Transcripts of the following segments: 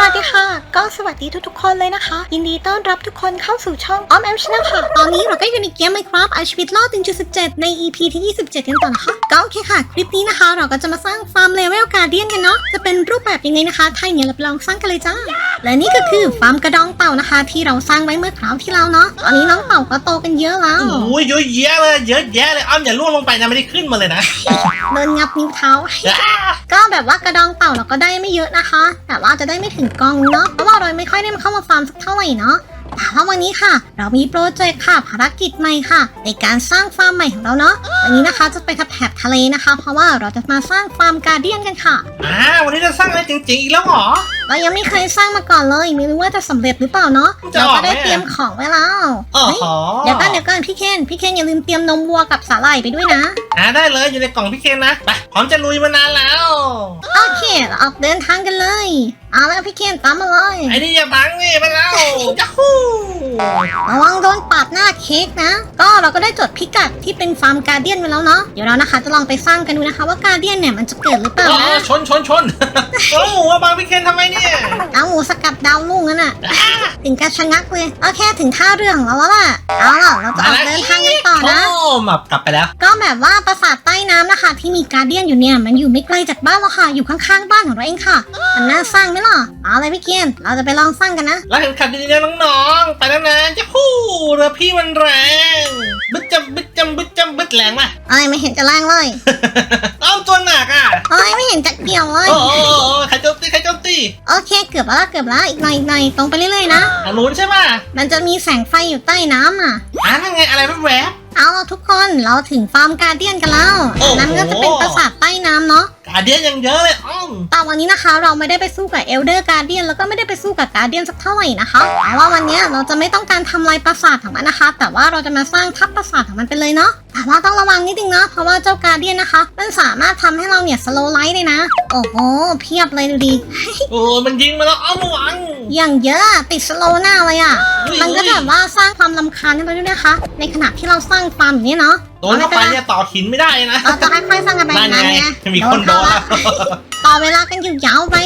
สวัสดีค่ะ ก็สวัสดีทุกๆ คนเลยนะคะ ยินดีต้อนรับทุกคนเข้าสู่ช่องออมแอมชนะค่ะ ตอนนี้เราก็อยู่ในเกม Minecraft เอาชีวิตรอด1.17 ใน EP ที่ 27 กันต่อนะคะ ก็โอเคค่ะ คลิปนี้นะคะ เราก็จะมาสร้างฟาร์มเลเวลการเดียนกันเนาะ จะเป็นรูปแบบยังไงนะคะ ถ้าอย่างนี้เราไปลองสร้างกันเลยจ้า และนี่ก็คือฟาร์มกระดองเต่านะคะ ที่เราสร้างไว้เมื่อคราวที่แล้วเนาะ ตอนนี้น้องเต่าก็โตกันเยอะแล้วโอ้ยเยอะแยะเลยเยอะแยะเลยอ้อมอย่าล่วงลงไปนะไม่ได้ขึ้นมาเลยนะเดินงับนิ้วเท้า ก็แบบว่ากระดองเต่าเราก็ได้ไม่เยอะนะคะ แต่ว่าจะได้ไม่ถึงกองเนาะเพราะว่าเราไม่ค่อยได้มาเข้ามาฟาร์มสักเท่าไหร่เนาะ แต่ว่าวันนี้ค่ะ เรามีโปรเจกต์ค่ะภารกิจใหม่ค่ะ ในการสร้างฟาร์มใหม่ของเราเนาะวันนี้นะคะจะไปทับแถบทะเลนะคะ เพราะว่าเราจะมาสร้างฟาร์มการเดียนกันค่ะอ่าวันนี้จะสร้างอะไรจริงๆอีกแล้วเหรอ เรายังไม่เคยสร้างมาก่อนเลยไม่รู้ว่าจะสำเร็จหรือเปล่าเนาะจะเราออกก็ได้ไหมอะเตรียมของไว้แล้วโอ้เฮ้ยโหเดี๋ยวกันเดี๋ยวกันพี่เคนพี่เคนอย่าลืมเตรียมนมวัวกับสาหร่ายไปด้วยนะ อ่าได้เลยอยู่ในกล่องพี่เคนนะไปพร้อมจะลุยมานานแล้วโอเคเราออกเดินทางกันเลย เอาแล้วพี่เคนตามมาเลย ไอ้นี่อย่าบังนี่ไปแล้วยัฮูระวังโดนปาดหน้าเค้กนะ ก็เราก็ได้จดพิกัดที่เป็นฟาร์มการเดียนไว้แล้วเนาะเดี๋ยวเรานะคะ จะลองไปสร้างกันดูนะคะ ว่าการเดียนเนี่ยมันจะเกิดหรือเปล่าอ๋อนะชนชนชนโอ้โหว่าบังพี่เคนทำไมเนี่ยเอาหมูสกัดดาวลุ่งนั่นน่ะถึงกระชะงักเลยโอเคถึงท่าเรือของเราแล้วล่ะเอาล่ะเราจะออกเดินทางกันต่อนะโอ้มากลับไปแล้ว ก็แบบว่าปราสาทใต้น้ำนะคะ ที่มีการเดียนอยู่เนี่ยมันอยู่ไม่ไกลจากบ้านเราค่ะอยู่ข้างๆบ้านของเราเองค่ะ มันน่าสร้างไหมล่ะเอาเลยพี่เกียนเราจะไปลองสร้างกันนะแล้วเห็นขัดดีๆนะน้องๆไปแล้วนะยัฮูเรือพี่มันแรงบึ้ดจำบึ้ดจำบึ้ดจำบึ้ดแรงป่ะเอ้ยไม่เห็นจะแรงเลยอ้อมตัวหนักอะเอ้ยไม่เห็นจะเกี่ยวเลยโอ้โหใครโจมตีใครโจมตีโอเคเกือบแล้วเกือบแล้วอีกหน่อยอีกหน่อยตรงไปเรื่อยๆนะอันนู้นใช่ป่ะมันจะมีแสงไฟอยู่ใต้น้ำอะอ่านั่นไงอะไรแวบเอาล่ะทุกคนเราถึงฟาร์มการเดียนกันแล้วโอ้โหอันนั้นก็จะเป็นปราสาทใต้น้ำเนาะๆ กาเดียนยังเยอะเลยอ้อมแต่วันนี้นะคะ เราไม่ได้ไปสู้กับเอลเดอร์การเดียนแล้วก็ไม่ได้ไปสู้กับการเดียนสักเท่าไหร่นะคะแต่ว่าวันเนี้ยเราจะไม่ต้องการทำลายปราสาทของมันนะคะ แต่ว่าเราจะมาสร้างทัพปราสาทของมันไปเลยเนาะแต่ว่าต้องระวังนิดนึงนะเพราะว่าเจ้าการเดียนนะคะ มันสามารถทำให้เราเนี่ยสโลไลท์เลยนะ โอ้โหเพียบเลยดูดิโอ้มันยิงมาแล้วอ้อมระวังอย่างเยอะอะติดสโลว์หน้าเลยอะอุ้ยมันก็แบบว่าสร้างความลำคาญให้เราด้วยนะคะ ในขณะที่เราสร้างฟาร์มอย่างนี้เนาะ โดนเข้าไปเนี่ยต่อหินไม่ได้นะเราจะค่อยๆสร้างกันไปนั่นนั้นไงไงมีคนโดนเข้าแล้ละวต่อเวลากันอยู่ยาวไป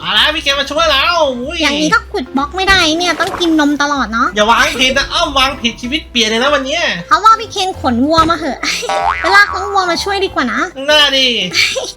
มาแล้วพี่เกมมาช่วยแล้วอุ้ยอย่างนี้ก็ขุดบล็อกไม่ได้เนี่ยต้องกินนมตลอดเนาะ อย่าวางผิดนะอ้อมวางผิดชีวิตเปลี่ยนเลยนะวันเนี้ยเพราะว่าพี่เคนขนวัวมาเหอะ เวลากน้องวัวมาช่วยดีกว่านะหน้าดิ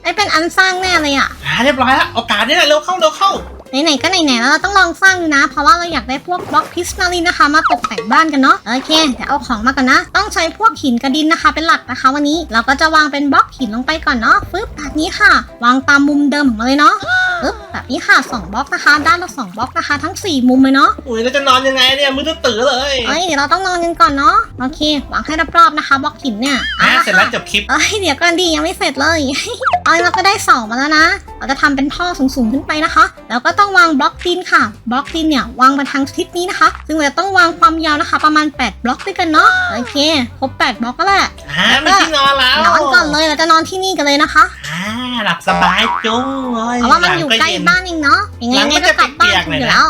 ไอ้เป็นอันสร้างแน่เลยอะอ่าเรียบร้อยแล้วโอกาสนี่แหละเร็วเข้าเร็วเข้า ไหนๆก็ไหนๆแล้วเราต้องลองสร้างดูนะ เพราะว่าเราอยากได้พวกบล็อกพิสนาลีนะคะ มาตกแต่งบ้านกันเนาะโอเคเดี๋ยวเอาของมาก่อนนะ ต้องใช้พวกหินกระดินนะคะ เป็นหลักนะคะ วันนี้เราก็จะวางเป็นบล็อกหินลงไปก่อนเนาะปึ๊บแบบนี้ค่ะ วางตามมุมเดิมของเราเลยเนาะปึ๊บแบบนี้ค่ะสองบล็อกนะคะ ด้านละสองบล็อกนะคะ ทั้งสี่มุมเลยเนาะอุ้ยแล้วจะนอนยังไงเนี่ยมือตื้อๆเลยเอ้ยเดี๋ยวเราต้องนอนกันก่อนเนาะโอเควางให้รอบๆนะคะบล็อกหินเนี่ยอ่าอาละเสร็จแล้วค่ะจบคลิปเอ้ยเดี๋ยวก่อนดียังไม่เสร็จเลยเอ้ยเราก็ได้เสามาแล้วนะเราจะทำเป็นท่อสูงๆขึ้นไปนะคะ แล้วก็ต้องวางบล็อกดินค่ะ บล็อกดินเนี่ยวางมาทางทิศนี้นะคะ ซึ่งเราจะต้องวางความยาวนะคะ ประมาณ 8 บล็อกด้วยกันเนาะ โอเค ครบ 8 บล็อกก็แหละอ่ามีที่นอนแล้ว นอนก่อนเลย เราจะนอนที่นี่กันเลยนะคะ อ่า หลับสบายจุ้งเลยเพราะว่ามันอยู่ใกล้บ้านเองเนาะ ยังไงหลังเนี่ยก็ก็กลับบ้านจะถูเปีกยกๆหน่อยนะอยู่แล้ว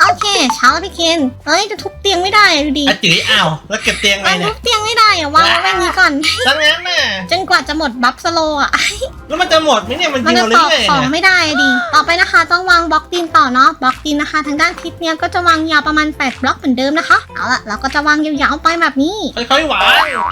โอเค เช้าแล้วพี่เคนเฮ้ย จะทุบเตียงไม่ได้ดูดิอะจุ๋ยอ้าว แล้วเก็บเตียงไงมันเนี่ทุยบเตียงไม่ได้อะวางไว้ไว้นี้ก่อนซะงั้นน่ะจนกว่าจะหมดบัฟสโลอะแล้วมันจะหมดไหมเนี่ย มันมัยินงจะเราตอบเรื่อยๆของเนี่ยไม่ได้อะดิ ต่อไปนะคะต้องวางบล็อกดินต่อเนาะ บล็อกดินนะคะ ทางด้านทิศเนี้ยก็จะวางยาวประมาณ 8 บล็อกเหมือนเดิมนะคะ เอาละเราก็จะวางยาวๆไปแบบนี้ ค่อยๆหวาน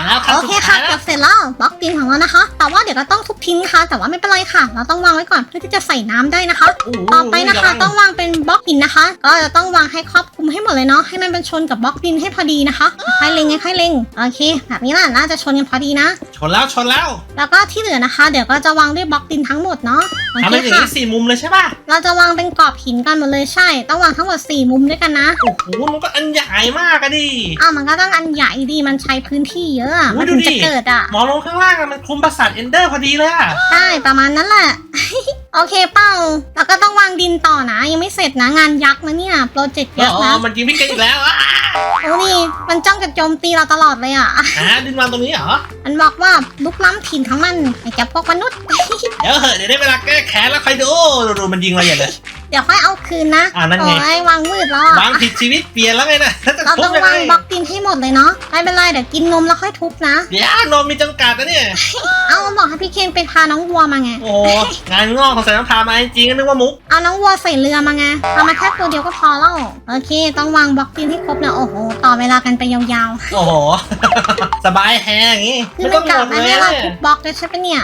แล้วขั้นโอสุเคดค่ะท้ายแล้เกืวอบเสร็จแล้วบล็อกดินของเรานะคะ แต่ว่าเดี๋ยวเราต้องทุบทิ้งนะคะแต่ว่าไม่เป็นไรค่ะ เราต้องวางไว้ก่อนเพื่อที่จะใส่น้ำได้นะคะโอ้โหต่อไปนะคะระวัต้องวางเป็นบล็อกหินนะคะ ก็จะต้องวางให้ครอบคลุมให้หมดเลยเนาะ ให้มันเป็นชนกับบล็อกดินให้พอดีนะคะค่อยเล็งค่อยเล็งโอเค แบบนี้แหละน่าจะชนกันพอดีนะ ชนแล้วชนแล้ว แล้วก็ที่เหลือนะคะ เดี๋ยวก็จะวางด้วยบล็อกดินทั้งหมดเนาะโอทำเคเป็นอย่างค่ะนี้สี่มุมเลยใช่ป่ะเราจะวางเป็นกรอบหินกันหมดเลยใช่ ต้องวางทั้งหมด4มุมด้วยกันนะโอ้โหมันก็อันใหญ่มากอะดิอ้าวมันก็ต้องอันใหญ่ดีมันใช้พื้นที่เยอะอะโอ้มัยนถึงดูดิจะเกิดอะมองลงข้างล่างอะมันคลุมปราสาทเอนเดอร์พอดีเลยอะใช่ประมาณนั้นแหละโอเคเป้าแล้วก็ต้องวางดินต่อนะ ยังไม่เสร็จนะงานยักษ์นะเนี่ยโปรเจกต์ยักษ์อ๋อนะมันยิงพี่เกดอีกแล้วอะโอ้นี่มันจ้องจะโจมตีเราตลอดเลยอะอ่าดินวางตรงนี้เหรอมันบอกว่าลุกล้ำถิ่นของมันไอ้แกพวกมนุษย์เดี๋ยวเหอะเดี๋ยวได้เวลาแก้แค้นแล้วคอยดูดูดูมันยิงเราอย่างเลย เดี๋ยวค่อยเอาคืนนะอ่านั่นไง โอ้ยวางมืดแล้วอะวางผิดชีวิตเปลี่ยนแล้วไงนะแล้วจะเราทุต้บองยังไงวางบล็อกดินให้หมดเลยเนาะไม่เป็นไรเดี๋ยวกินนมแล้วค่อยทุบนะ เดี๋ยวนมมีจำกัดนะเนี่ย เอามาบอกให้พี่เคนไปพาน้องวัวมาไง โอ้งานงอกของสายน้ำพามาจริงๆนึกว่ามุก เอาน้องวัวใส่เรือมาไงเอามาแค่ตัวเดียวก็พอแล้ว โอเค ต้องวางบล็อกดินให้ครบนะโอ้โห ต่อเวลากันไปยาวๆโอ้โห สบายแฮงอย่างงี้คือไม่มัต้นองหมกะดไม่เลยให้เราเนี่ยทุบบล็อกเลยใช่ปะเนี่ย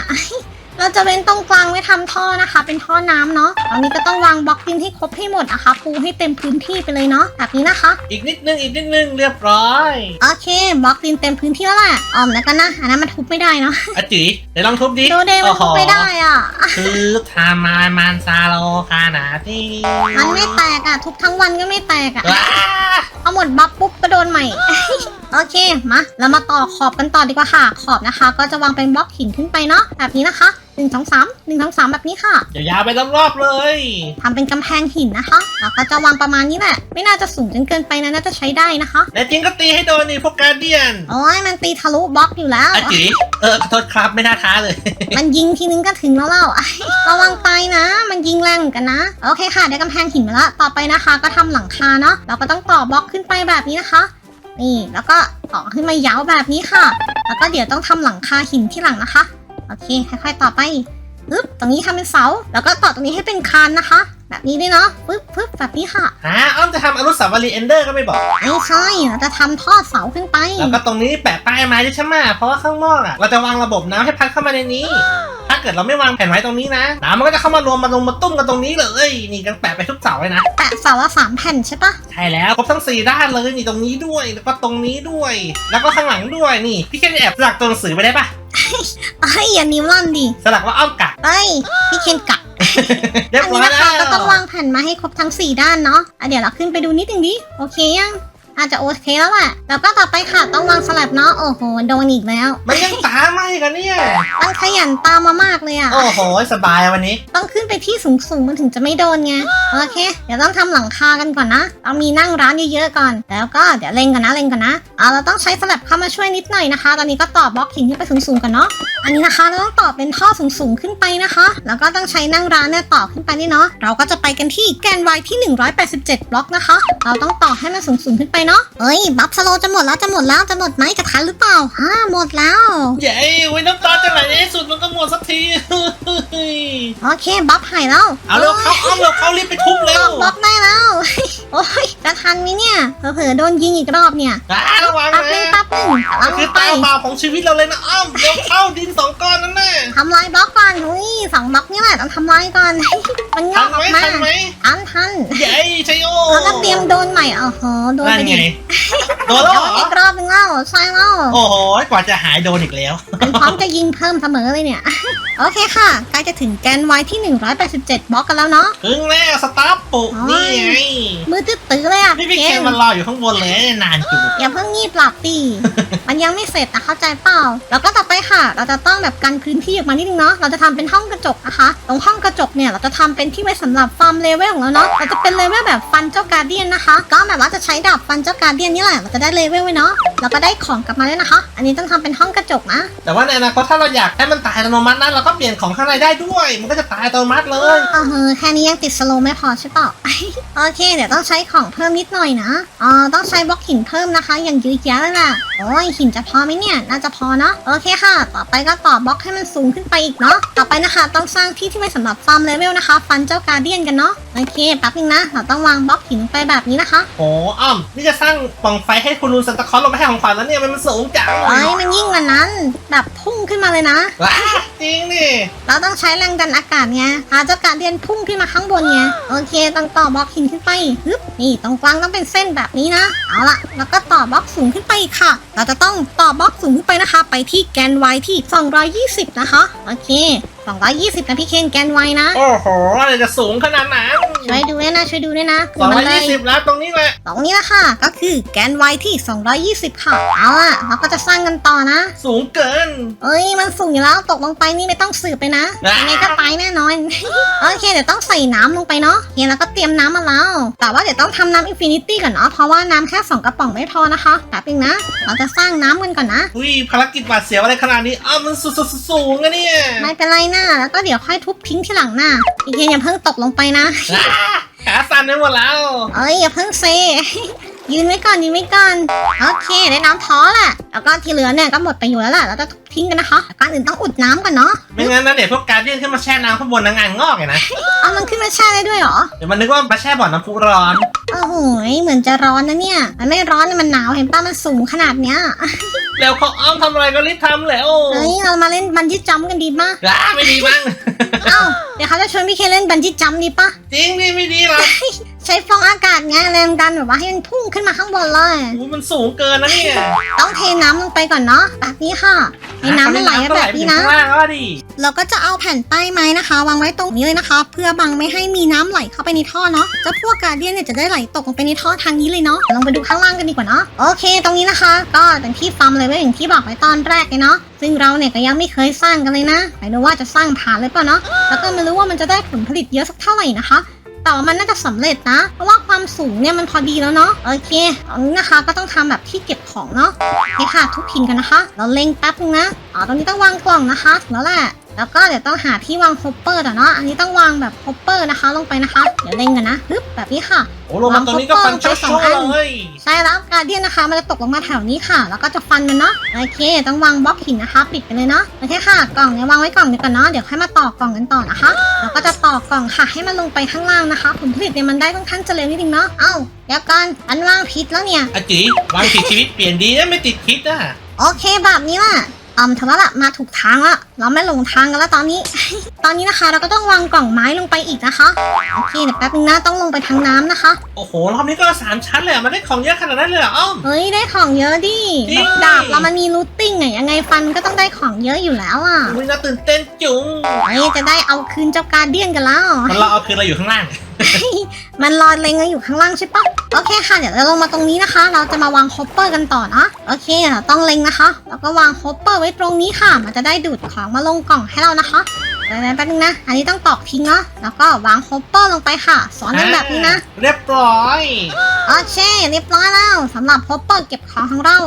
เราจะเว้นตรงกลางไว้ทำท่อนะคะ เป็นท่อน้ำเนาะตอนนี้ก็ต้องวางบล็อกดินให้ครบให้หมดนะคะ ปูให้เต็มพื้นที่ไปเลยเนาะแบบนี้นะคะ อีกนิดนึงอีกนิดนึงเรียบร้อยโอเคบล็อกดินเต็มพื้นที่แล้วแหละออมแล้วกันนะอันนั้นมันทุบไม่ได้เนาะอาจิเดี๋ยวลองทุบดิดูเดมันทุบไม่ได้อะคือทามานมานซาโลคานาที่มันไม่แตกอะทุบทั้งวันก็ไม่แตกอะว้าเอาหมดบล็อกปุ๊บก็โดนใหม่ โอเคมาเรามาต่อขอบกันต่อดีกว่าค่ะ ขอบนะคะ ก็จะวางเป็นบล็อกหินขึ้นไปเนาะแบบนี้นะคะหนึ่งสองสามหนึ่งสองสามแบบนี้ค่ะ ยาวๆไปรอบๆเลย ทำเป็นกำแพงหินนะคะแล้วก็จะวางประมาณนี้แหละ ไม่น่าจะสูงจนเกินไปนะน่าจะใช้ได้นะคะแน่จริงก็ตีให้โดนนี่พวกการเดียนโอ้ยมันตีทะลุบล็อกอยู่แล้ว อาจิ เออขอโทษครับไม่น่าท้าเลย มันยิงทีนึงก็ถึงแล้วเล่า ระวังตายนะ มันยิงแรงเหมือนกันนะ โอเคค่ะ ได้กำแพงหินมาละ ต่อไปนะคะ ก็ทำหลังคาเนาะ เราก็ต้องต่อบล็อกขึ้นไปแบบนี้นะคะ นี่แล้วก็ต่อขึ้นมายาวแบบนี้ค่ะ แล้วก็เดี๋ยวต้องทำหลังคาหินที่หลังนะคะ โอเคค่อยๆต่อไปปึ๊บตรงนี้ทำเป็นเสา แล้วก็ต่อตรงนี้ให้เป็นคานนะคะ แบบนี้ด้วยเนาะปึ๊บปึ๊บแบบนี้ค่ะฮะอ้อมจะทำอนุสาวรีย์เอนเดอร์ก็ไม่บอกไม่ใช่เราจะทำท่อเสาขึ้นไป แล้วก็ตรงนี้แปะป้ายไม้ด้วยใช่ไหมเพราะว่าข้างนอกอะเราจะวางระบบน้ำให้พัดเข้ามาในนี้ถ้า เกิดเราไม่วางแผ่นไว้ตรงนี้นะน้ำมันก็จะเข้ามารวมมาลงมาตุ้มกันตรงนี้เลยนี่กันแปะไปทุกเสาเลยนะแปะเสาละสามแผ่นใช่ปะใช่แล้วครบทั้งสี่ด้านเลยนี่ตรงนี้ด้วยแล้วก็ตรงนี้ด้วย แล้วก็ข้างหลังด้วยนี่ พี่แค่แอบสลักตัวหนังสือไปได้ปะเอ้ยอย่านิ้วลั่นดิสลักว่าอ้อมกะเอ้ยพี่เคนกัดเรียบอันร้นี้อยนะแล้คะวก็ต้องวางแผ่นมาให้ครบทั้ง 4 ด้านเนาะอะเดี๋ยวเราขึ้นไปดูนิดนึงดิ โอเคยัง อาจจะโอเคแล้วแหละแล้วก็ต่อไปค่ะต้องวางสลับเนาะโอ้โหโดนอีกแล้ว มันยังตาไหมกันเนี่ย มันขยันตามมามากเลยอะโอ้โห สบายวันนี้ ต้องขึ้นไปที่สูงสูงๆมันถึงจะไม่โดนไง โอเค เดี๋ยวต้องทำหลังคากันก่อนนะต้องมีนั่งร้านเยอะๆก่อน แล้วก็เดี๋ยวเล็งก่อนนะเล็งก่อนนะอ่าเราต้องใช้สลับเข้ามาช่วยนิดหน่อยนะคะ ตอนนี้ก็ต่อบล็อกหินขึ้นไปสูงๆกันเนาะ อันนี้นะคะเราต้องต่อเป็นท่อสูงๆขึ้นไปนะคะ แล้วก็ต้องใช้นั่งร้านเนี่ยต่อขึ้นไปนี่เนาะ เราก็จะไปกันที่แกน y ที่ 187 บล็อกนะคะ เราต้องต่อให้มันสูงๆขึ้นไปเนาะเฮ้ยบัฟสโลจะหมดแล้วจะหมดแล้วจะหมดไหมจะทันหรือเปล่าฮ่าหมดแล้ว เย้เว้ยน้ำตาจะไหลในที่สุดมันก็หมดสักทีโอเคบัฟหายแล้วเอาเร็วเข้าอ้อมเร็วเข้ารีบไปทุบเร็ตวอกบล็อกได้แล้ว โอ้ยจะทันไหมเนี่ยเผลอๆโดนยิงอีกรอบเนี่ยอ่าระวังแป๊บนึงนะแป๊บนึงมัเอานคือไปตาเปล่าของชีวิตเราเลยนะอ้อมเร็วเข้าดินสองก้อนนั่นน่ะทำลายบล็อกก่อนอุ้ยสองบล็อกนี่แหละต้องทำลายก่อน มันงทัอนกอไหมอกมาทันไหมทันทันเย้ชัยโย แล้วก็เตรียมโดนใหม่โอ้โหโดนนั่นไปไงดิโดนแล้วโดเหรนออีกรอบนึงแล้วใช่แล้วโอ้โหกว่าจะหายโดนอีกแล้วเป็นพร้อมจะยิงเพิ่มเสมอเลยเนี่ย โอเคค่ะใกล้จะถึงแกน y ที่ 187บล็อกกันแล้วเนาะถึงแล้วสตาร์ทปุกโอ้นี่ยไงมือตื้อๆเลยอะนี่พี่เกเคนมมันรออยู่ข้างบนเลยนานจุดอย่าเพิ่งงีบหลับดิมันยังไม่เสร็จนะเข้าใจเปล่า แล้วก็ต่อไปค่ะ เราจะต้องแบบกันพื้นที่ออกมานิดนึงเนาะ เราจะทำเป็นห้องกระจกนะคะ ตรงห้องกระจกเนี่ยเราจะทำเป็นที่ไว้สำหรับฟาร์มเลเวลของเราเนาะ เราจะเป็นเลเวลแบบฟันเจ้าการเดียนนะคะ ก็แบบว่าจะใช้ดาบฟันเจ้าการเดียนนี่แหละเราจะได้เลเวลไว้เนาะแล้วก็ได้ของกลับมาด้วยนะคะ อันนี้ต้องทำเป็นห้องกระจกนะ แต่ว่าในอนาคตถ้าเราอยากให้มันตายอัตโนมัตินั้นเราก็เปลี่ยนของข้างในได้ด้วย มันก็จะตายอัตโนมัติเลยเออเฮ้อแค่นี้ยังติดสโลว์ไม่พอใช่เปล่าโอเค เดี๋ยวต้องใช้ของเพิ่มนิดหน่อยนะอ๋อต้องใช้บล็อกหินเพิ่มนะคะอย่างยืดยะเลยล่ะโอ้ยหินจะพอไหมเนี่ยน่าจะพอเนาะโอเคค่ะ ต่อไปก็ต่อบล็อกให้มันสูงขึ้นไปอีกเนาะต่อไปนะคะ ต้องสร้างที่ที่ไว้สำหรับฟาร์มเลเวลนะคะฟันเจ้าการเดียนกันเนาะโอเคแป๊บนึงนะเราต้องวางบล็อกหินไปแบบนี้นะคะโอ้อ้อมนี่จะสร้างปล่องไฟให้คุณลุงซันตาคลอสลงไปให้ของขวัญแล้วเนี่ยมันมันสูงจังเอ้ยมันยิ่งกว่านั้น แบบพุ่งขึ้นมาเลยนะ ว้าจริงนี่เราต้องใช้แรงดันอากาศไงพาเจ้าการเดียนพุ่งขึ้นมาข้างบนไงโอเคต้องต่อบล็อกหินขึ้นไปฮึบนี่ตรงกลางต้องเป็นเส้นแบบนี้นะเอาละแล้วก็ต่อบล็อกสูงขึ้นไปอีกค่ะ เราจะต้องต่อบล็อกสูงขึ้นไปนะคะ ไปที่แกน y ที่ 220 นะคะโอเค220นะพี่เคนแกน y นะ โอ้โหอะไรจะสูงขนาดนั้นช่วยดูด้วยนะช่วยดูด้วยนะสองร้อยยี่สิบแล้วตรงนี้แหละตรงนี้ละค่ะ ก็คือแกน y ที่ 220 ค่ะ เอาล่ะเราก็จะสร้างกันต่อนะ สูงเกิน เอ้ยมันสูงอยู่แล้วตกลงไปนี่ไม่ต้องสืบไปนะอะยังไงก็ตายแน่นอนโอเคเดี๋ยวต้องใส่น้ำลงไปเนาะโอเคแล้วก็เตรียมน้ำมาแล้ว แต่ว่าเดี๋ยวต้องทำน้ำอินฟินิตี้ก่อนเนาะเพราะว่าน้ำแค่2กระป๋องไม่พอนะคะแป๊บนึงนะ เราจะสร้างน้ำกันก่อนนะอุ้ยภารกิจหวาดเสียวอะไรขนาดนี้อ้าวมันสูงสูงสูงอะเนี่ยไม่เป็นไรนะแล้วก็เดี๋ยวค่อยทุบทิ้งทีหลังนะอีกทีอย่าเพิ่งตกลงไปนะอ่าขาสั่นไปหมดแล้ว เอ้ยอย่าเพิ่งเซ ยืนไว้ก่อนยืนไว้ก่อนโอเคได้น้ำพอแหละแล้วก็ที่เหลือเนี่ยก็หมดไปอยู่แล้วแหละเราจะทุบทิ้งกันนะคะแต่ก่อนอื่นต้องอุดน้ำก่อนเนาะไม่งั้นนะเดี๋ยวพวกการเดียนขึ้นมาแช่น้ำข้างบนนะงานงอกเลยนะเอามันขึ้นมาแช่ได้ด้วยเหรอเดี๋ยวมันนึกว่ามาแช่บ่อน้ำพุร้อนโอ้โหเหมือนจะร้อนนะเนี่ย มันไม่ร้อนนะมันหนาวเห็นป่ะมันสูงขนาดเนี้ยเร็วเขาอ้อมทำอะไรก็รีบทำแล้วเฮ้ยเรามาเล่นบันจี้จัมป์กันดีป่ะอ่าไม่ดีมั้งเอ้าเดี๋ยวเขาจะชวนพี่เคเล่นบันจี้จัมป์ดีป่ะจริงนี่ไม่ดีหรอก ใช้ฟองอากาศไงแรงดันแบบว่าให้มันพุ่งขึ้นมาข้างบนเลยอู้มันสูงเกินนะเนี่ยต้องเทน้ำลงไปก่อนเนาะแบบนี้ค่ะให้น้ำมันไหลมาแบบนี้นะ ข้างล่างก็ดีเราก็จะเอาแผ่นป้ายไม้นะคะ วางไว้ตรงนี้เลยนะคะ เพื่อบังไม่ให้มีน้ำไหลเข้าไปในท่อเนาะเจ้าพวกการเดียนเนี่ยจะได้ไหลตกลงไปในท่อทางนี้เลยเนาะลองไปดูข้างล่างกันดีกว่าเนาะโอเค ตรงนี้นะคะ ก็อย่างที่ฟาร์มเลยไว้อย่างที่บอกไว้ตอนแรกเลยเนาะซึ่งเราเนี่ยก็ยังไม่เคยสร้างกันเลยนะไม่รู้ว่าจะสร้างผ่านเลยเปล่าเนาะแล้วก็ไม่รู้ว่ามันจะได้ผลผลิตเยอะสักเท่าไหร่นะคะ แต่ว่ามันน่าจะสำเร็จนะ เพราะว่าความสูงเนี่ยมันพอดีแล้วเนาะ โอเคตอนนี้นะคะก็ต้องทำแบบที่เก็บของเนาะโอเคค่ะทุบพินกันนะคะ เราเล็งแป๊บนึงนะ อ๋อ ตรงนี้ต้องวางกล่องนะคะ แล้วแหละ แล้วก็เดี๋ยวต้องหาที่วางฮอปเปอร์อะเนาะอันนี้ต้องวางแบบฮอปเปอร์นะคะลงไปนะคะ เดี๋ยวเล็งกันนะฮึบแบบนี้ค่ะโอ้ลงมาตรงนี้ก็ฟันโชว์ๆเลยใช่แล้วการเดียนนะคะ มันจะตกลงมาแถวนี้ค่ะ แล้วก็จะฟันมันเนาะโอเค ต้องวางบล็อกหินนะคะ ปิดไปเลยเนาะโอเคค่ะ กล่องเนี่ยวางไว้กล่องเดียวกันเนาะเดี๋ยวค่อยมาต่อกล่องกันต่อนะคะแล้วก็จะต่อกล่องค่ะให้มันลงไปข้างล่างนะคะ ผลผลิตเนี่ยมันได้ค่อนข้างจะเร็วนิดนึงเนาะเอ้าเดี๋ยวกันอันวางผิดแล้วเนี่ยอาจีวางผิดชีวิตเปลี่ยนดีนะไม่ติดคิดอะโอเคแบบนี้ล่ะ อืมถือว่าละมาถูกทางละเราไม่หลงทางกันแล้วตอนนี้ ตอนนี้นะคะ เราก็ต้องวางกล่องไม้ลงไปอีกนะคะโอเคเดี๋ยวแป๊บนึงนะต้องลงไปทางน้ำนะคะ โอ้โห รอบนี้ก็สามชั้นเลยอะมันได้ของเยอะขนาดนั้นเลยเหรออ้อม เฮ้ยได้ของเยอะดิจริง ดาบเรามันมีรูทติ้งไงยังไงฟันก็ต้องได้ของเยอะอยู่แล้วอะอุ้ยน่าตื่นเต้นจุงเฮ้ยจะได้เอาคืนเจ้าการเดียนกันแล้ว มันเราเอาคืนเราอยู่ข้างล่าง มันรอเลงเราอยู่ข้างล่างใช่ปะโอเคค่ะ เดี๋ยวเราลงมาตรงนี้นะคะ เราจะมาวางฮอปเปอร์กันต่อนะ โอเคเราต้องเล็งนะคะ แล้วก็วางฮอปเปอร์ไว้ตรงนี้ค่ะ มันจะได้ดูดของมาลงกล่องให้เรานะคะเดี๋ยวนะแป๊บนึงนะ อันนี้ต้องตอกทิ้งเนาะ แล้วก็วางฮอปเปอร์ลงไปค่ะ สอนกันแบบนี้นะ เรียบร้อย โอเค เรียบร้อยแล้วสำหรับฮอปเปอร์เก็บของของเรา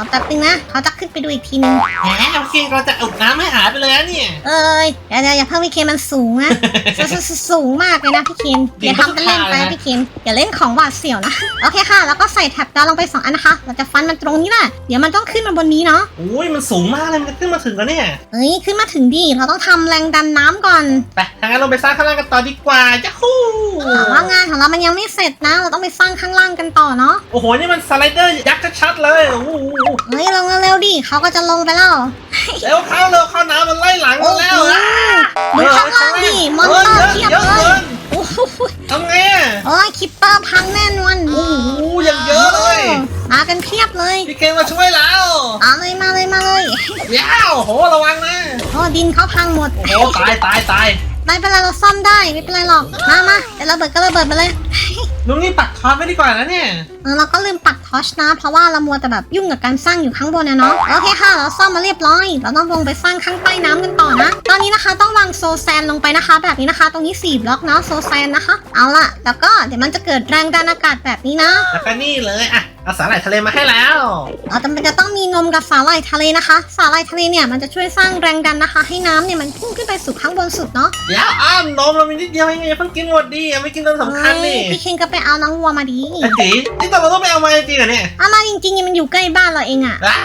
รอแป๊บนึงนะเขาจะขึ้นไปดูอีกทีนึง แหมโอเคเราจะอุดน้ำให้หายไปเลยนะเนี่ย เอ้ยเดี๋ยวเดี๋ยวอย่าเพิ่งพี่เคนมันสูงนะสสสสูงมากเลยนะพี่เคนอย่าทำเป็นเล่นไปนะพี่เคนอย่าเล่นของหวาดเสียวนะ โอเคค่ะ แล้วก็ใส่แท็บดาวลงไปสองอันนะคะ เราจะฟันมันตรงนี้แหละ เดี๋ยวมันต้องขึ้นมาบนนี้เนาะอุ้ยมันสูงมากเลยมันจะขึ้นมาถึงแล้วเนี่ย เอ้ยขึ้นมาถึงดิเราต้องทำแรงดันน้ำก่อน ไปทางนั้นลงไปสร้างข้างล่างกันต่อดีกว่าจ้าฮู้แต่ว่างานของเรามันยังไม่เสร็จนะ เราต้องไปสร้างข้างล่างกันต่อเนาะ โอ้โหนี่มันสไลเดอร์ยักษ์ชัดๆเลยโอ้โหเฮ้ยลงเร็วๆดิเขาก็จะลงไปแล้วเร็วเข้าเร็วเข้าน้ำมันไล่หลังโอ้เราโหแล้วอะดูข้างล่างดิมอนเตอร์เทียบเยอะเลเกิยนโอ้โหทำไงอะโอ้ยคิปเปอร์พังแน่นอนโอ้โหอย่างเยอะเลยมากันเพียบเลยพี่เคนมาช่วยแล้วเอาเลยมาเลยมาเลยยาวโหระวังนะโอ้ดินเขาพังหมดโอ้ตายตายตายไม่เป็นไรเราซ่อมได้ไม่เป็นไรหรอกมามาเดี๋ยวระเบิดก็ระเบิดไปเลยลุงนี่ปักทอดไว้ดีกว่านะเนี่ยเออเราก็ลืมปัก ทอชนะ เพราะว่าเรามัวแต่แบบยุ่งกับการสร้างอยู่ข้างบนนะเนาะโอเคค่ะ เราซ่อมมาเรียบร้อย เราต้องลงไปสร้างข้างใต้น้ำกันต่อนะ ตอนนี้นะคะต้องวางโซแซนลงไปนะคะ แบบนี้นะคะ ตรงนี้4บล็อกเนาะโซแซนนะคะ เอาล่ะแล้วก็เดี๋ยวมันจะเกิดแรงดันอากาศแบบนี้นะแล้วก็นี่เลยอะเอาสาหร่ายทะเลมาให้แล้ว เราจำเป็นจะต้องมีนมกับสาหร่ายทะเลนะคะ สาหร่ายทะเลเนี่ยมันจะช่วยสร้างแรงดันนะคะ ให้น้ำเนี่ยมันพุ่งขึ้นไปสู่ข้างบนสุดเนาะ เดี๋ยวอ้ามนมเรามีนิดเดียวเองไงเพิ่งกินหมดดียังไม่กินตอนสำคัญนี่เฮ้ยพี่เคนก็ไปเอาน้องวัวมาดีไอ้จีนี่ตอนเราต้องไปเอามาจริงๆเหรอเนี่ยเอามาจริงๆมันอยู่ใกล้บ้านเราเองอะอ้า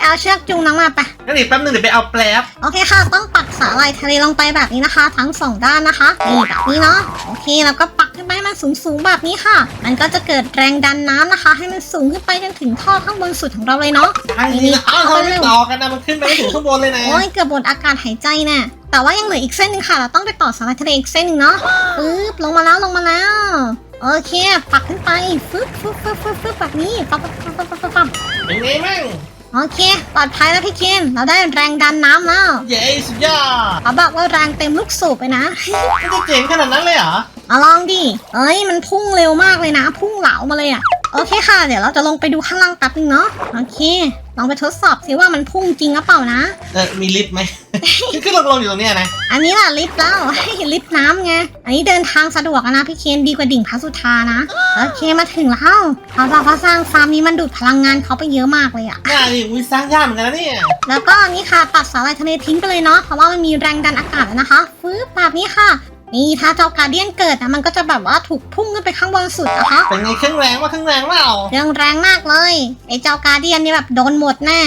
เอาเชือกจูงน้องมาไป งั้นอีกแป๊บนึงเดี๋ยวไปเอาแปลบโอเคค่ะ ต้องปักสาหร่ายทะเลลงไปแบบนี้นะคะ ทั้งสองด้านนะคะนี่แบบนี้เนาะโอเคแล้วก็ปักขึ้นไปให้มันสูงๆแบบนี้ค่ะ มันก็จะเกิดแรงดันน้ำนะคะ ให้มันสูงขึ้นไปจนถึงท่อข้างบนสุดของเราเลยเนาะ ทางนี้นะอ้าวทำไมไม่ต่อกันนะมันขึ้นไปไม่ถึงข้างบนเลยนะ โอ้ยเกือบหมดอากาศหายใจแน่แต่ว่ายังเหลืออีกเส้นหนึ่งค่ะ เราต้องไปต่อสาหร่ายทะเลอีกเส้นหนึ่งเนาะปึ๊บลงมาแล้วลงมาแล้ว โอเคปักขึ้นไปฟึบฟึบฟึบฟึบฟึบแบบนี้ปั๊บปั๊บปั๊บปั๊บปั๊บปั๊บเป็นไงมั่งโอเคปลอดภัยแล้วพี่เคนเราได้แรงดันน้ำแล้วเย้สุดยอดเขาบอกว่าแรงเต็มลูกสูบไปนะมันจะเจ๋งขนาดนั้นเลยเหรอมาลองดิเอ้ยมันพุ่งเร็วมากเลยนะ พุ่งเหลามาเลยอะโอเคค่ะ เดี๋ยวเราจะลงไปดูข้างล่างแป๊บนึงเนาะโอเค ลองไปทดสอบสิว่ามันพุ่งจริงหรือเปล่านะ เออมีลิฟต์ไหม ขึ้นลงลงอยู่ตรงเนี้ยนะ อันนี้แหละลิฟต์แล้วลิฟต์น้ำไง อันนี้เดินทางสะดวกอะนะพี่เคนดีกว่าดิ่งพระสุธานะ โอเคมาถึงแล้วเขาบอกว่าสร้างฟาร์มนี้มันดูดพลังงานเขาไปเยอะมากเลยอะน่าดิอุ้ยสร้างยากเหมือนกันนะเนี่ย แล้วก็นี่ค่ะตัดสาหร่ายทะเลทิ้งไปเลยเนาะเพราะว่ามันมีแรงดันอากาศแล้วนะคะฟื้บแบบนี้ค่ะ นี่ถ้าเจ้าการเดียนเกิดนะมันก็จะแบบว่าถูกพุ่งขึ้นไปข้างบนสุดนะคะเป็นไงเครื่องแรงว่าเครื่องแรงเปล่าเรื่องแรงมากเลยไอ้เจ้าการเดียนนี่แบบโดนหมดแน่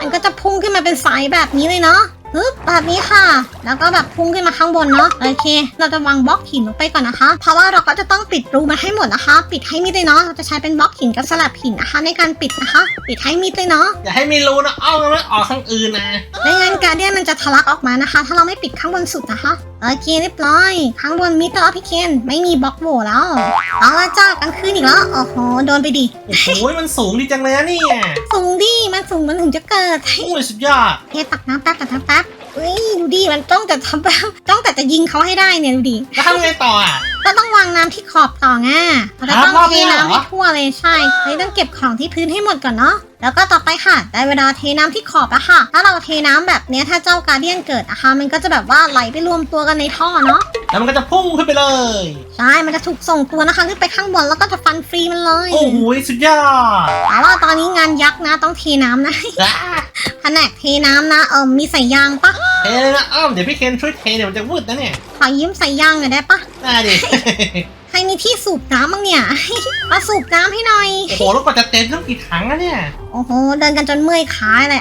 มันก็จะพุ่งขึ้นมาเป็นสายแบบนี้เลยเนาะปึ๊บแบบนี้ค่ะ แล้วก็แบบพุ่งขึ้นมาข้างบนเนาะ โอเค เราจะวางบล็อกหินลงไปก่อนนะคะ เพราะว่าเราก็จะต้องปิดรูมันให้หมดนะคะ ปิดให้มิดเลยเนาะ เราจะใช้เป็นบล็อกหินกับสลับหินนะคะ ในการปิดนะคะ ปิดให้มิดเลยเนาะ อย่าให้มีรูนะอ้อมมันไม่ออกข้างอื่นนะไม่งั้นการเดียนมันจะทะลักออกมานะคะ ถ้าเราไม่ปิดข้างบนสุดนะคะ โอเคเรียบร้อยข้างบนมิดแล้วพี่เคนไม่มีบล็อกโหว่แล้วเอาละจ้ากลางคืนอีกแล้วโอ้โหโดนไปดิโอ้โหมันสูงดีจังเลยนะเนี่ยสูงดิมันสูงมันถึงจะเกิดโอ้ยสุดยอดเทตักน้ำแป๊บตักน้ำแป๊บเฮ้ยดูดิมันต้องแต่ทำแบบต้องแต่จะยิงเขาให้ได้เนี่ยดูดิแล้วทำไงต่ออะก็ต้องวางน้ำที่ขอบต่อไงเราจะต้องรอบเทนี้เหรอน้ำให้ทั่วเลยใช่เลยต้องเก็บของที่พื้นให้หมดก่อนเนาะ แล้วก็ต่อไปค่ะ ได้เวลาเทน้ำที่ขอบแล้วค่ะ ถ้าเราเทน้ำแบบเนี้ยถ้าเจ้าการเดียนเกิดนะคะมันก็จะแบบว่าไหลไปรวมตัวกันในท่อเนาะแล้วมันก็จะพุ่งขึ้นไปเลย ใช่ มันจะถูกส่งตัวนะคะขึ้นไปข้างบนแล้วก็จะฟันฟรีมันเลย โอ้โหสุดยอดแต่ว่าตอนนี้งานยักษ์นะต้องเทน้ำนะอะแผนกเทน้ำนะเออมีใส่ยางปะเทเลยนะอ้อมเดี๋ยวพี่เคนช่วยเทเดี๋ยวมันจะวืดนะเนี่ยขอยืมใส่ยางหน่อยได้ปะน่าดิใค รมีที่สูบน้ำบ้างเนี่ยมาสูบน้ำให้หน่อย โอ้โหแล้วกว่าจะเต็มทั้งกี่ถังอะเนี่ย โอ้โห เดินกันจนเมื่อยขาเลย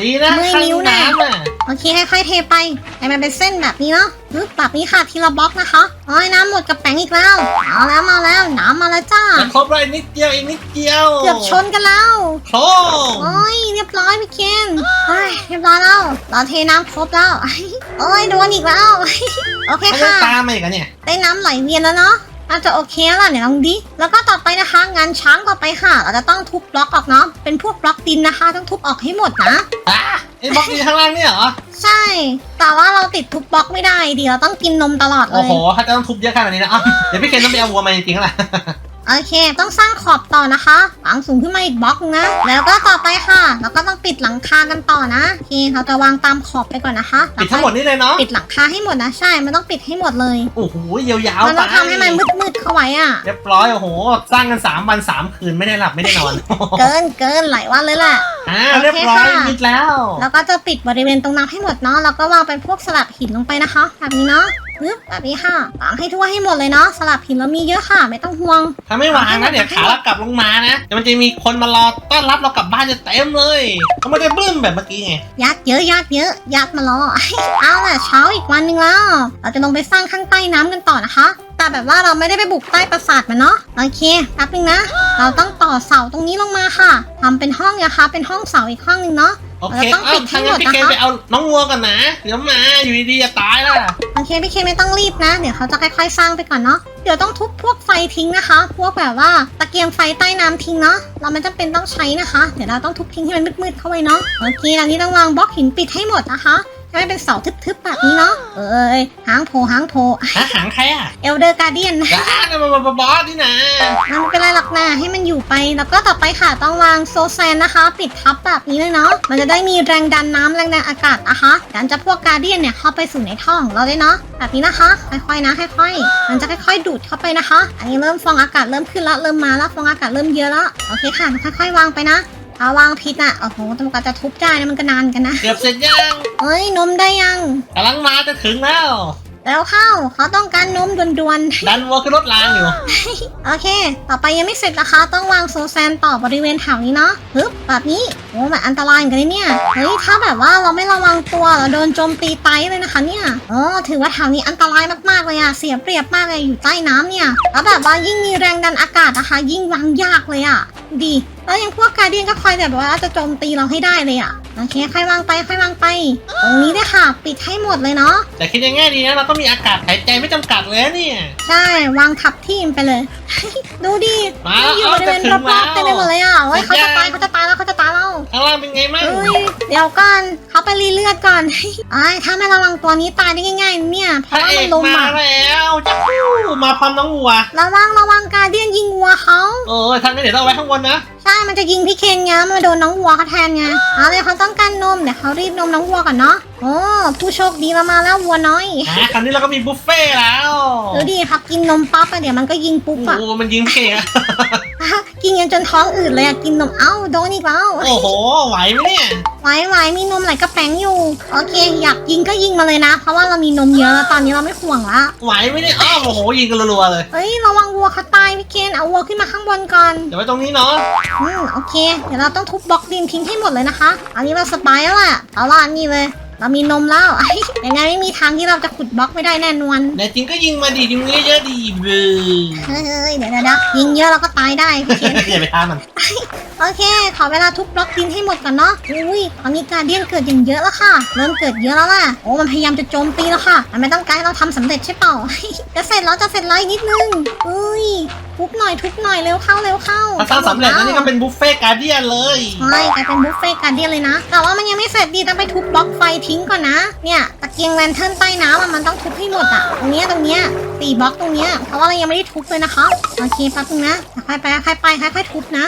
ดีนะเมื่อยข้างนิ้วน่ะน้ำอะโอเคค่อยๆเทไปให้มันเป็นเส้นแบบนี้เนาะปึ๊บแบบนี้ค่ะทีละบล็อกนะคะโอ้ยน้ำหมดกับแป้งอีกแล้ว เอาแล้วมาแล้วน้ำมาแล้วจ้า จะครบเลยนิดเดียวเองนิดเดียวเกือบชนกันแล้ว โครมโอ้ยเรียบร้อยพี่เคนเฮ้ยเรียบร้อยแล้วเราเทน้ำครบแล้ว โอ้ยโดนอีกแล้ว โอเคไม่ได้ค่ะตามมาอีกอะเนี่ย ได้น้ำไหลเวียนแล้วเนาะ น่าจะโอเคแล้วล่ะเนี่ยลองดิแล้วก็ต่อไปนะคะงานช้างต่อไปค่ะ เราจะต้องทุบบล็อกออกเนาะเป็นพวกบล็อกดินนะคะ ต้องทุบออกให้หมดนะอะไอ้บล็อกนี้ข้างล่างเนี่ยเหรอใช่ แต่ว่าเราติดทุบบล็อกไม่ได้ดิเราต้องกินนมตลอดเลโอ้ยโหถ้าจะต้องทุบเยอะขนาดนี้นะอ้าวเดี๋ยวพี่เคนต้องไปเอาวัวมาจริงๆแหละ โอเค ต้องสร้างขอบต่อนะคะวางสูงขึ้นมาอีกบล็อกนึงนะ แล้วก็ต่อไปค่ะ เราก็ต้องปิดหลังคากันต่อนะโอเคเราจะวางตามขอบไปก่อนนะคะปิดทั้งหมดนี่เลยเนาะปิดหลังคาให้หมดนะใช่ มันต้องปิดให้หมดเลยโอ้โหยาวๆมันไปต้องทำให้มันมืดๆเข้าไว้อะเรียบร้อยโอ้โหสร้างกันสามวันสามคืนไม่ได้หลับไม่ได้นอน เกินเกินหลายวันเลยแหละอ่าโอเคเรียบร้อยค่ะมิดแล้ว แล้วก็จะปิดบริเวณตรงนั้นให้หมดเนาะแล้วก็วางเป็นพวกสลับหินลงไปนะคะแบบนี้เนาะ ปึ๊บแบบนี้ค่ะวางให้ทั่วให้หมดเลยเนาะสลับหินเรามีเยอะค่ะ ไม่ต้องห่วง ถ้าไม่วางนะเดี๋ยวขาเรากลับลงมานะเดี๋ยวมันจะมีคนมารอต้อนรับเรากลับบ้านจะเต็มเลยเขาไม่ได้บึ้มแบบเมื่อกี้ไงยัดเยอะยัดเยอะยัดมารอ เอาล่ะเช้าอีกวันหนึ่งแล้ว เราจะลงไปสร้างข้างใต้น้ำกันต่อนะคะ แต่แบบว่าเราไม่ได้ไปบุกใต้ปราสาทมันเนาะโอเคแป๊บนึงนะ เราต้องต่อเสาตรงนี้ลงมาค่ะทำเป็นห้องนะคะเป็นห้องเสาอีกห้องหนึงเนาะ โอเคเราต้องเอ้าปิดให้ทางนั้นหมดพี่เคนนะคะ ไปเอาน้องวัวกันนะ เดี๋ยวมาอยู่ดีๆจะตายล่ะ โอเคพี่เคไม่ต้องรีบนะ เดี๋ยวเขาจะค่อยๆสร้างไปก่อนเนาะเดี๋ยวต้องทุบพวกไฟทิ้งนะคะ พวกแบบว่าตะเกียงไฟใต้น้ำทิ้งเนาะเราไม่จำเป็นต้องใช้นะคะ เดี๋ยวเราต้องทุบทิ้งให้มันมืดๆเข้าไว้เนาะโอเคตอนนี้ต้องวางบล็อกหินปิดให้หมดนะคะ ให้มันเป็นเสาทึบๆแบบนี้เนาะ เอ้ยหางโผล่หางโผล่หาหางใครอะเอลเดอร์การเดียนจ้าเนี่ยมาบอสนี่นะมันไม่เป็นไรหรอกนะให้มันอยู่ไป แล้วก็ต่อไปค่ะต้องวางโซแซนนะคะ ปิดทับแบบนี้เลยเนาะมันจะได้มีแรงดันน้ำแรงดันอากาศนะคะดันจะพวกการเดียนเนี่ยเข้าไปสู่ในท่อของเราเลยเนาะแบบนี้นะคะ ค่อยๆนะค่อยๆมันจะค่อยๆดูดเข้าไปนะคะ อันนี้เริ่มฟองอากาศเริ่มขึ้นแล้วเริ่มมาแล้วฟองอากาศเริ่มเยอะแล้วโอเคค่ะค่อยๆวางไปนะ ถ้าวางผิดอะ โอ้โหตำรวจจะทุบได้นะมันก็นานกันนะ เกือบเสร็จยังเฮ้ย นมได้ยัง กำลังมาจะถึงแล้ว แล้วเข้า เขาต้องการนมด่วนๆดันวัวขึ้นรถรางอยู่โอเค ต่อไปยังไม่เสร็จนะคะ ต้องวางโซแซนต่อบริเวณแถวนี้เนาะปึ๊บแบบนี้ โอ้มันอันตรายเหมือนกันนะเนี่ย เฮ้ย ถ้าแบบว่าเราไม่ระวังตัวเราโดนโจมตีตายเลยนะคะเนี่ยเออถือว่าแถวนี้อันตรายมากๆเลยอะเสียเปรียบมากเลยอยู่ใต้น้ำเนี่ย แล้วแบบว่ายิ่งมีแรงดันอากาศนะคะ ยิ่งวางยากเลยอะ ดีแล้วยังพวกการเดียนก็คอยแบบว่าจะโจมตีเราให้ได้เลยอะโอเคค่อยวางไปค่อยวางไป ตรงนี้ด้วยค่ะ ปิดให้หมดเลยเนาะแต่คิดยังไงดีนะเราก็มีอากาศหายใจไม่จำกัดเลยนะเนี่ย ใช่วางทับที่มันไปเลย ดูดิมาแล้วอยู่บริเวณรอบๆเต็มไปหมดเลยอะเฮ้ยเขาจะตายเขาจะตายแล้วเขาจะตายแล้ว ข้างล่างเป็นไงมั่งเอ้ยเดี๋ยวก่อนเขาไปรีเลือดก่อนไอ้ยถ้าไม่ระวังตัวนี้ตายได้ง่ายๆ เนี่ย เพพระราะว่าเอมันกลมมาอะแล้วจ้ามาพร้อมน้องวัว ระวังระวังการเดียนยิงวัวเขา เออทางนี้เดี๋ยวเราเอาไว้ข้างบนนะ ใช่มันจะยิงพี่เคนไงมันมาโดนน้องวัวเขาแทนไงเอาเลยเขาต้องการนมเดี๋ยวเขารีบนมน้องวัวก่อนเนาะโอ้ผู้โชคดีเรามาแล้ววัวน้อยอะคราวนี้เราก็มีบุฟเฟ่ต์แล้วดูดิพักกินนมปั๊บอะเดี๋ยวมันก็ยิงปุ๊บโอ้อะโหมันยิงเก่งอะกินกันจนท้องอืดเลยอะกินนมเอ้าโดนอีกแล้วโอ้โหไหวไหมเนี่ย ไหวไหวมีนมไหลกระแป้งอยู่ โอเค อยากยิงก็ยิงมาเลยนะ เพราะว่าเรามีนมเยอะแล้วตอนนี้เราไม่ห่วงละไหวไหมเนี่ยอ้าวโอ้โหยิงกันรัวๆเลยเฮ้ยระวังวัวเขาตายพี่เคนเอาวัวขึ้นมาข้างบนก่อนเดี๋ยวไว้ตรงนี้เนาะอืมโอเค เดี๋ยวเราต้องทุบบล็อกดินทิ้งให้หมดเลยนะคะ อันนี้เราสบายแล้วล่ะเพราะว่านี่เลย เรามีนมแล้ว ยังไงไม่มีทางที่เราจะขุดบล็อกไม่ได้แน่นอนแต่จริงก็ยิงมาดียิงเยอะๆดีเบ้อเฮ้ยเดี๋ยวเดี๋ยวเดี๋ยวยิงเยอะเราก็ตายได้พี่เคนอย่าไปท้ามันโอเค ขอเวลาทุบบล็อกดินให้หมดก่อนเนาะ อุ้ย ตอนนี้การเดียนเกิดอย่างเยอะแล้วค่ะ เริ่มเกิดเยอะแล้วล่ะ โอ้ มันพยายามจะโจมตีแล้วค่ะ มันไม่ต้องการให้เราทำสำเร็จใช่เปล่า จะเสร็จแล้วจะเสร็จแล้วอีกนิดนึง อุ้ย ทุบหน่อยทุบหน่อยเร็วเข้าเร็วเข้าถ้าสร้างสำเร็จแล้วนี่ก็เป็นบุฟเฟ่ต์การเดียนเลย ใช่กลายเป็นบุฟเฟ่ต์การเดียนเลยนะ แต่ว่ามันยังไม่เสร็จดีต้องไปทุบบล็อกไฟทิ้งก่อนนะ เนี่ยตะเกียงแลนเทิร์นใต้น้ำอะมันต้องทุบให้หมดอะตรงเนี้ยตรงเนี้ยสี่บล็อกตรงเนี้ยเพราะว่าเรายังไม่ได้ทุบเลยนะคะโอเคแป๊บนึงนะค่อยไปค่อยไปค่อยๆทุบนะ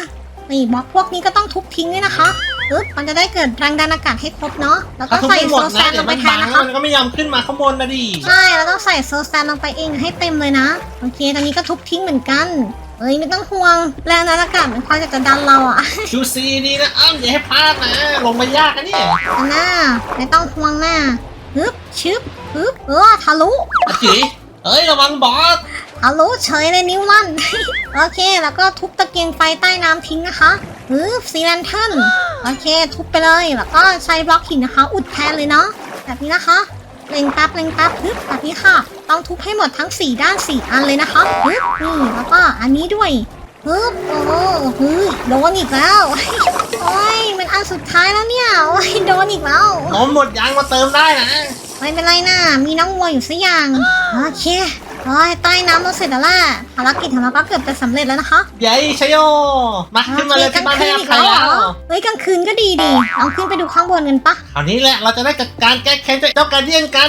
นี่บล็อกพวกนี้ก็ต้องทุบทิ้งด้วยนะคะปึ๊บมันจะได้เกิดแรงดันอากาศให้ครบเนาะแล้วก็ถ้าทุบใส่ไม่หมโซดแซนะนลเดี๋ยงวไปมันแทบันงนะแล้วคะมันก็ไม่ยอมขึ้นมาข้างบนนะดิใช่เราต้องใส่โซแซนลงไปเองให้เต็มเลยนะโอเคตอนนี้ก็ทุบทิ้งเหมือนกันเอ้ยไม่ต้องห่วง แรงดันอากาศมันคอยจะดันเราอะชูซีดีนะอ้ำอย่าให้พลาดนะ ลงมายากนะเนี่ยอันน่าไม่ต้องห่วงหน้าปึ๊บชึบปึ๊บเออทะลุอาจิเอ้ยระวังบอสทะลุเฉยเลยนิ้วลั่น โอเค แล้วก็ทุบตะเกียงไฟใต้น้ำทิ้งนะคะปึ๊บซีแลนเทิร์นโอเค ทุบไปเลย แล้วก็ใช้บล็อกหินนะคะ อุดแทนเลยเนาะแบบนี้นะคะ เล็งแป๊บเล็งแป๊บปึ๊บแบบนี้ค่ะ ต้องทุบให้หมดทั้ง 4 ด้าน 4 อันเลยนะคะปึ๊บนี่แล้วก็อันนี้ด้วยปึ๊บโอ้โหเฮ้ยโดนอีกแล้วโอ้ยมันอันสุดท้ายแล้วเนี่ยโอ้ยโดนอีกแล้วน้มหมดยางมาเติมได้นะไม่เป็นไรนะมีน้องวัวอยู่สักอย่างโอเค โอ้ยใต้น้ำเราเสร็จแล้วล่ะภารกิจของเราก็เกือบจะสำเร็จแล้วนะคะใหญ่ชยโยมาขึ้นมาเลยที่บ้านให้อภัยแล้วเฮ้ยกลางคืนก็ดีดีลองขึ้นไปดูข้างบนกันปะคราวนี้แหละเราจะได้จัดการแก้แค้นเจ้าการเดียนกัน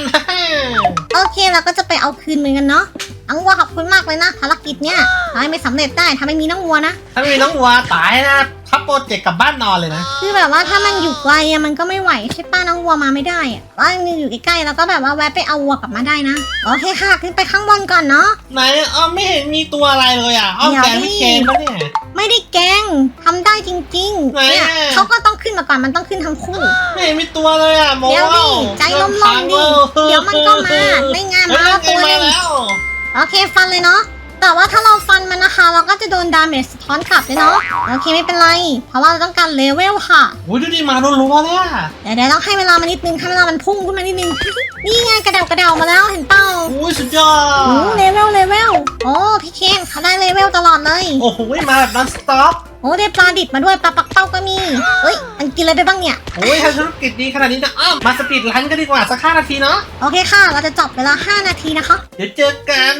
โอเคเราก็จะไปเอาคืนเหมือนกันเนาะ น้องวัวขอบคุณมากเลยนะภารกิจเนี่ยทำให้ไม่สำเร็จได้ถ้าไม่มีน้องวัวนะ ถ้าไม่มีน้องวัวตายนะทับโปรเจกต์กลับบ้านนอนเลยนะ คือแบบว่าถ้ามันอยู่ไกลอะมันก็ไม่ไหวใช่ป้าน้องวัวมาไม่ได้อะว่ามันอยู่ใกล้ๆแล้วก็แบบว่าแวะไปเอาวัวกลับมาได้นะโอเคค่ะขึ้นไปข้างบนก่อนเนาะ ไหนอ้อมไม่เห็นมีตัวอะไรเลยอะอ้อมเดี๋ยวแกงไม่เกมปะเนี่ย ไม่ได้แกล้งทำได้จริงไหนๆเนี่ยอะเขาก็ต้องขึ้นมาก่อนมันต้องขึ้นทั้งคู่ ไม่เห็นมีตัวเลยอะโมเดี๋ยวดิใจลมๆดิ เดี๋ยวมันก็มาได้งานมาแล้วตัวหนึ่งแล้ว โอเคฟันเลยเนาะแต่ว่าถ้าเราฟันมันนะคะ เราก็จะโดนดาเมจสะท้อนกลับเลยเนาะโอเคไม่เป็นไร เพราะว่าเราต้องการเลเวลค่ะโอ้ยดูดิมารัวๆเลยอะเดี๋ยวเดี๋ยวต้องให้เวลามันนิดนึงให้เวลามันพุ่งขึ้นมานิดนึง นี่ไงกระเดากระเดามาแล้วเห็นเปล่าโอ้ยสุดยอโอ้ดเลเวลเลเวลโอ้พี่เคนเขาได้เลเวลตลอดเลย โอ้โหมาแบบ non stop โอ้ ได้ปลาดิบมาด้วยปลาปักเป้าก็มีเฮ้ยมันกินอะไรไปบ้างเนี่ยโอ้ยทำธุรกิจดีขนาดนี้นะอ้อมมาสปีดรันกันดีกว่าสักห้านาทีเนาะโอเคค่ะ เราจะจบเวลา 5 นาทีนะคะ เดี๋ยวเจอกัน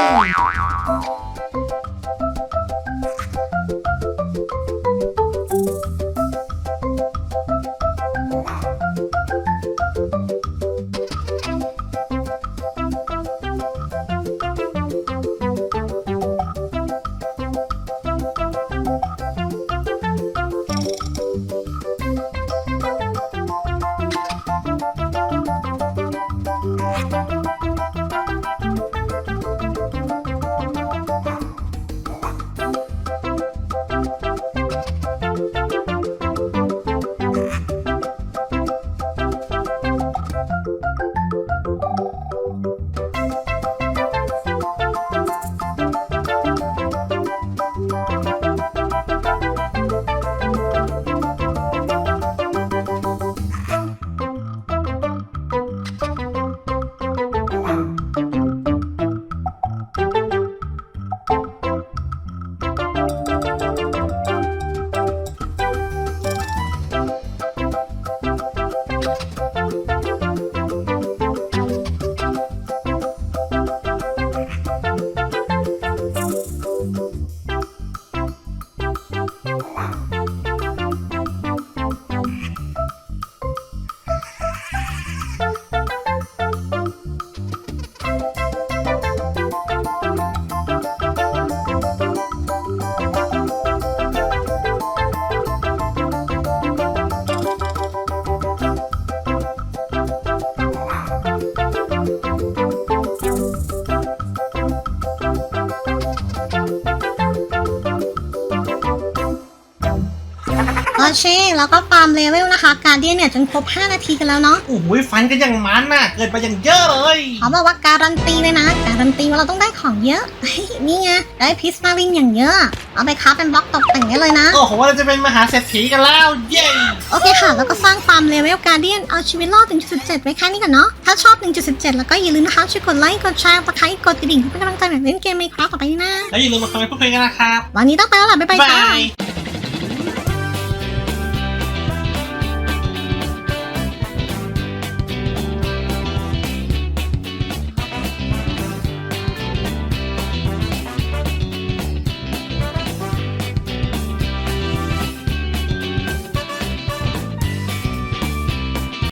เคแล้วก็ฟาร์มเลเวลนะคะ การเดียนเนี่ยจนครบ 5 นาทีกันแล้วเนาะโอ้โหฟันกันอย่างมันน่ะ เกิดไปอย่างเยอะเลยเขาบอกว่าการันตีเลยนะ การันตีว่าเราต้องได้ของเยอะ นี่ไงได้พิสมาลินอย่างเยอะ เอาไปค้าเป็นบล็อกตกแต่งได้เลยนะ โอ้โหเราจะเป็นมหาเศรษฐีกันแล้วเย้โอเคค่ะ แล้วก็สร้างฟาร์มเลเวลการเดียนเอาชีวิตรอดถึงจุด7ไว้แค่นี้ก่อนเนาะถ้าชอบ 1.17 แล้วก็อย่าลืมนะคะช่วยกดไลค์กดแชร์กดไลค์กดกระดิ่งเพื่อเป็นกำลังใจในเล่นเกมไหมครับต่อไปนะแล้วอย่าลืมมาคอมเมนต์พูดคุยกันนะครับวันนี้ต้องไปแล้วล่ะบ๊ายบายบาค่ะย